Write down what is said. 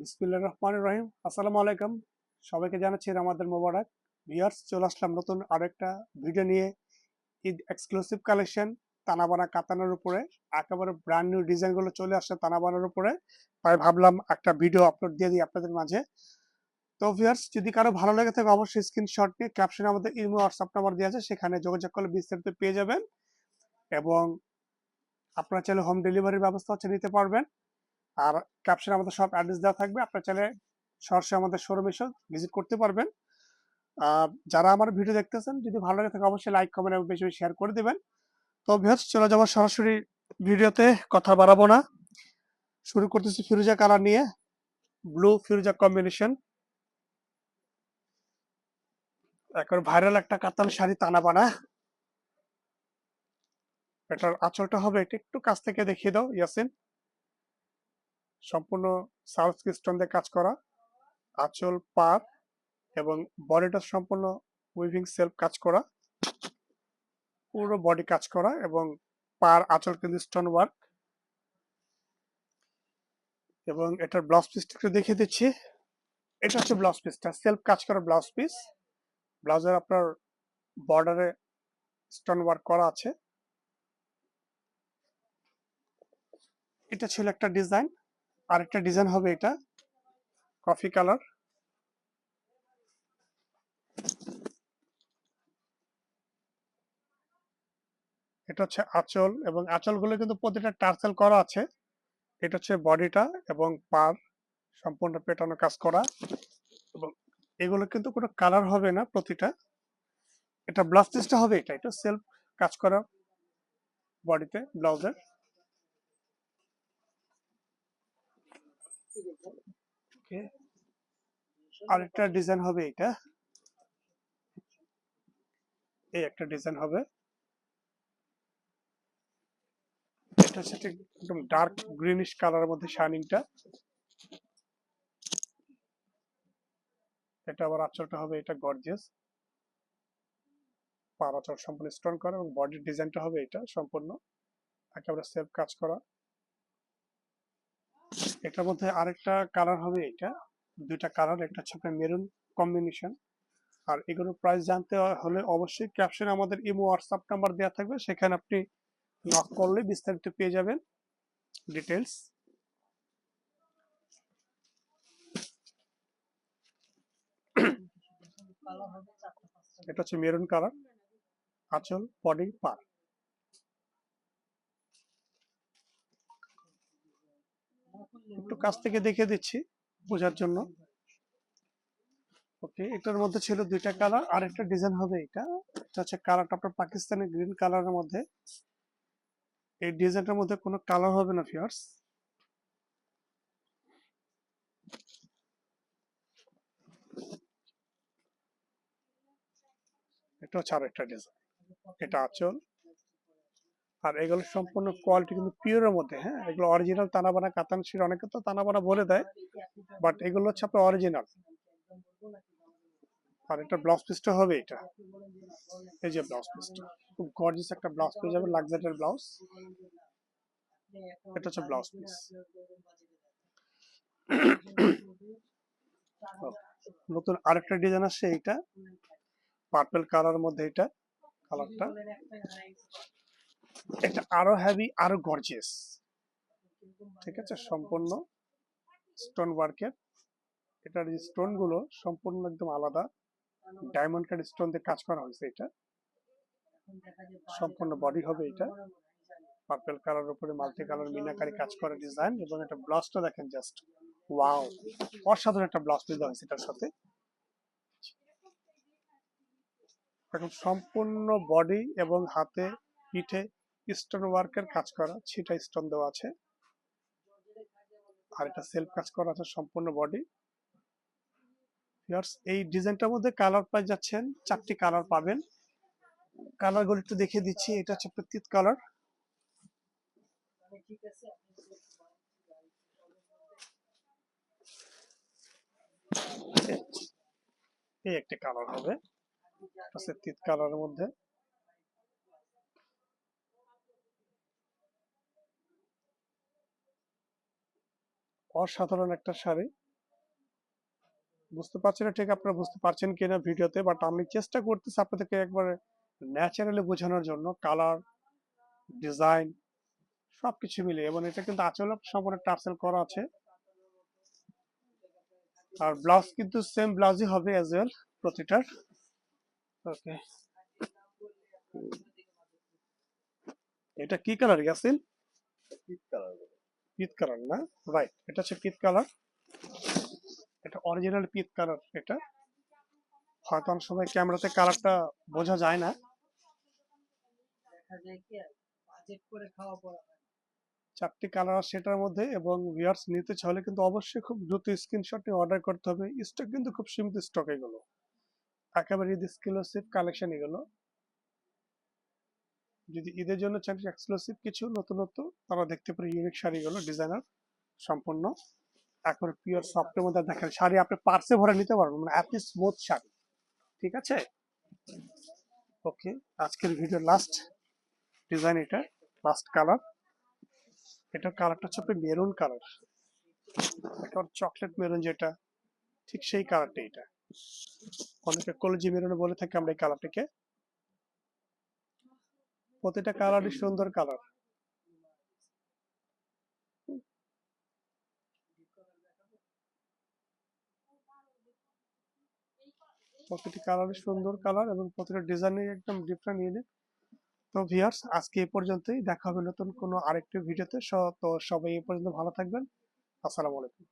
বিসমিল্লাহির রহমানির রহিম। আসসালামু আলাইকুম। সবাইকে জানাচ্ছি আমাদের মোবারক। ভিউয়ার্স, চলে আসলাম নতুন আরও একটা ভিডিও নিয়ে। ঈদ এক্সক্লুসিভ কালেকশন তানাবানা কাতানোর উপরে। একেবারে ব্র্যান্ড নিউ ডিজাইনগুলো চলে আসছে তানাবানার উপরে। তাই ভাবলাম একটা ভিডিও আপলোড দিয়ে দিই আপনাদের মাঝে। তো ভিউয়ার্স, যদি কারও ভালো লেগে থাকে অবশ্যই স্ক্রিনশট নিয়ে ক্যাপশনে আমাদের ইমো হোয়াটসঅ্যাপ নাম্বার দেওয়া আছে। সেখানে যোগাযোগ করলে বিস্তারিত পেয়ে যাবেন এবং আপনারা চাইলে হোম ডেলিভারির ব্যবস্থা হচ্ছে নিতে পারবেন। আর ক্যাপশনে আমাদের সব অ্যাড্রেস দেওয়া থাকবে। আপনারা চাইলে সরাসরি আমাদের শোরুম এসে ভিজিট করতে পারবেন। আর যারা আমার ভিডিও দেখতেছেন, যদি ভালো লাগে থাকে অবশ্যই লাইক কমেন্ট এবং বেশি বেশি শেয়ার করে দেবেন। তো ভিউয়ার্স চলে যাব সরাসরি ভিডিওতে কথা বাড়াবো না। শুরু করতেছি ফিরোজা কালার নিয়ে ব্লু ফিরোজা কম্বিনেশন একবার ভাইরাল একটা কাতান শাড়ি টানা বানা এটার আঁচলটা হবে এটা একটু কাছ থেকে দেখিয়ে দাও, ইয়াসিন। সম্পূর্ণ সাউথ স্টোন দিয়ে কাজ করা, আঁচল পার এবং বডিটা সম্পূর্ণ উইভিং সেলফ কাজ করা, পুরো বডি কাজ করা এবং পার আঁচল কিন্তু স্টোন ওয়ার্ক এবং এটার ব্লাউজ পিসটা একটু দেখিয়ে দিচ্ছি। এটা হচ্ছে ব্লাউজ পিসটা সেলফ কাজ করা ব্লাউজ পিস ব্লাউজের আপনার বর্ডারে স্টোন ওয়ার্ক করা আছে। এটা ছিল একটা ডিজাইন আরেকটা ডিজাইন হবে এটা। Coffee colour. এটা হচ্ছে আঁচল এবং আঁচলগুলো কিন্তু প্রতিটা টার্সেল করা আছে। এটা হচ্ছে বডিটা এবং পার, সম্পূর্ণ পেটানো কাজ করা। এবং এগুলো কিন্তু কোনো কালার হবে না প্রতিটা। এটা ব্লাউজ পিসটা হবে এটা এটা সেলফ কাজ করা বডিতে, ব্লাউজের। ওকে। আরেকটা ডিজাইন হবে এটা। এই একটা ডিজাইন হবে। এটা হচ্ছে একদম ডার্ক গ্রিনিশ কালারের মধ্যে শাইনিংটা এটা আবার আঁচলটা হবে এটা গর্জিয়াস আঁচল সম্পূর্ণ স্টোন করা এবং বডির ডিজাইনটা হবে এটা সম্পূর্ণ। একেবারে সেলফ কাজ করা। এটার মধ্যে আরেকটা কালার হবে এটা। দুইটা কালার একটা হচ্ছে আপনার মেরুন কম্বিনেশন আর এগুলোর প্রাইস জানতে হলে অবশ্যই ক্যাপশনে আমাদের ইমো হোয়াটসঅ্যাপ নাম্বার দেওয়া থাকবে। সেখানে আপনি নক করলে বিস্তারিত পেয়ে যাবেন ডিটেলস এটা হচ্ছে মেরুন কালার আঁচল বডি পার একটু কাছ থেকে দেখে দিচ্ছি বোঝার জন্য। ওকে এটার মধ্যে ছিল দুইটা কালার আর একটা ডিজাইন হবে এটা। এটা হচ্ছে কালারটা আপনার পাকিস্তানি গ্রিন কালারের মধ্যে। এই ডিজাইনটার মধ্যে কোনো কালার হবে না ফিয়ার্স এটা হচ্ছে আর একটা ডিজাইন এটা আচল। আর এগুলো সম্পূর্ণ কোয়ালিটি কিন্তু পিওরের মধ্যে হ্যাঁ? এগুলো অরিজিনাল তানাবানা, কাতান শির অনেকে তো তানাবানা বলে দেয় বাট এগুলো হচ্ছে আপনার অরিজিনাল আর এটা ব্লাউজ পিসটা হবে এটা। এই যে ব্লাউজ পিসটা খুব গর্জিয়াস একটা ব্লাউজ পেয়ে যাবে লাক্সারির ব্লাউজ এটা হচ্ছে ব্লাউজ পিস নতুন আরেকটা ডিজাইন আসছে এইটা। পার্পল কালার মধ্যে এটা কালারটা এটা আরও হেভি আরও গর্জিয়াস ঠিক আছে? সম্পূর্ণ স্টোন ওয়ার্কের এটার যে স্টোনগুলো সম্পূর্ণ একদম আলাদা। ডায়মন্ড কাট স্টোন দিয়ে কাজ করা হয়েছে এটা। সম্পূর্ণ বডি হবে এটা। পার্পল কালার উপরে মাল্টি কালার মিনাকারি কাজ করা ডিজাইন এবং এটা ব্লাউজটা দেখেন জাস্ট ওয়াও অসাধারণ একটা ব্লাউজ পেয়ে হয়েছে এটার সাথে। এখন সম্পূর্ণ বডি এবং হাতে, পিঠে স্টোন ওয়ার্কের কাজ করা ছিটা স্টোন দেওয়া আছে। আর এটা সেলফ কাজ করা আছে সম্পূর্ণ বডি। এই ডিজাইনটার মধ্যে কালার পাই যাচ্ছেন, চারটি কালার পাবেন। কালারগুলো একটু দেখিয়ে দিচ্ছি, এটা হচ্ছে প্রত্যেক কালার। এই একটা কালার হবে। তিত কালারের মধ্যে। অসাধারণ একটা শাড়ি। বুঝতে পারছি না ঠিক আপনারা বুঝতে পারছেন কিনা ভিডিওতে বাট আমি চেষ্টা করতেছি আপনাদেরকে একবারে ন্যাচারালি বোঝানোর জন্য কালার ডিজাইন সবকিছু মিলে এবং এটা কিন্তু আচল সম্পূর্ণ টার্সেল করা আছে। আর ব্লাউজ কিন্তু সেম ব্লাউজই হবে অ্যাজ ওয়েল প্রতিটার। ওকে এটা কি কালার ইয়াসিন পিত কালার না? রাইট এটা হচ্ছে পিত কালার। এটা অরিজিনাল পিত কালার এটা। হয়তো অনেক সময় ক্যামেরাতে কালারটা বোঝা যায় না। চারটি কালার আছে সেটার মধ্যে এবং ভিউয়ার্স নিতে চাইলে কিন্তু অবশ্যই খুব দ্রুত স্ক্রিনশট নিয়ে অর্ডার করতে হবে। স্টক কিন্তু খুব সীমিত স্টক এগুলো। একেবারে ঈদ এক্সক্লুসিভ কালেকশন এগুলো। যদি ঈদের জন্য চান এক্সক্লুসিভ কিছু নতুনত্ব তারা দেখতে পারে ইউনিক শাড়িগুলো ডিজাইনার সম্পূর্ণ। এখন পিওর সফটের মধ্যে দেখেন, শাড়ি আপনি পার্সে ভরে নিতে পারবেন মানে এত স্মুথ শাড়ি। ঠিক আছে? ওকে, আজকের ভিডিও লাস্ট ডিজাইন এটা লাস্ট কালার এটার কালারটা হচ্ছে মেরুন কালার একটা চকলেট মেরুন যেটা, ঠিক সেই কালারটা এটা। অনেকে কলেজি মেরুন বলে থাকি আমরা এই কালারটাকে প্রতিটা কালারই সুন্দর কালার প্রতিটি কালারই সুন্দর কালার এবং প্রতিটা ডিজাইনই একদম ডিফারেন্ট ইউনিক তো ভিউয়ার্স আজকে এই পর্যন্তই। দেখা হবে নতুন কোনো আরেকটি ভিডিওতে তো। সবাই এই পর্যন্ত ভালো থাকবেন। আসসালামু আলাইকুম।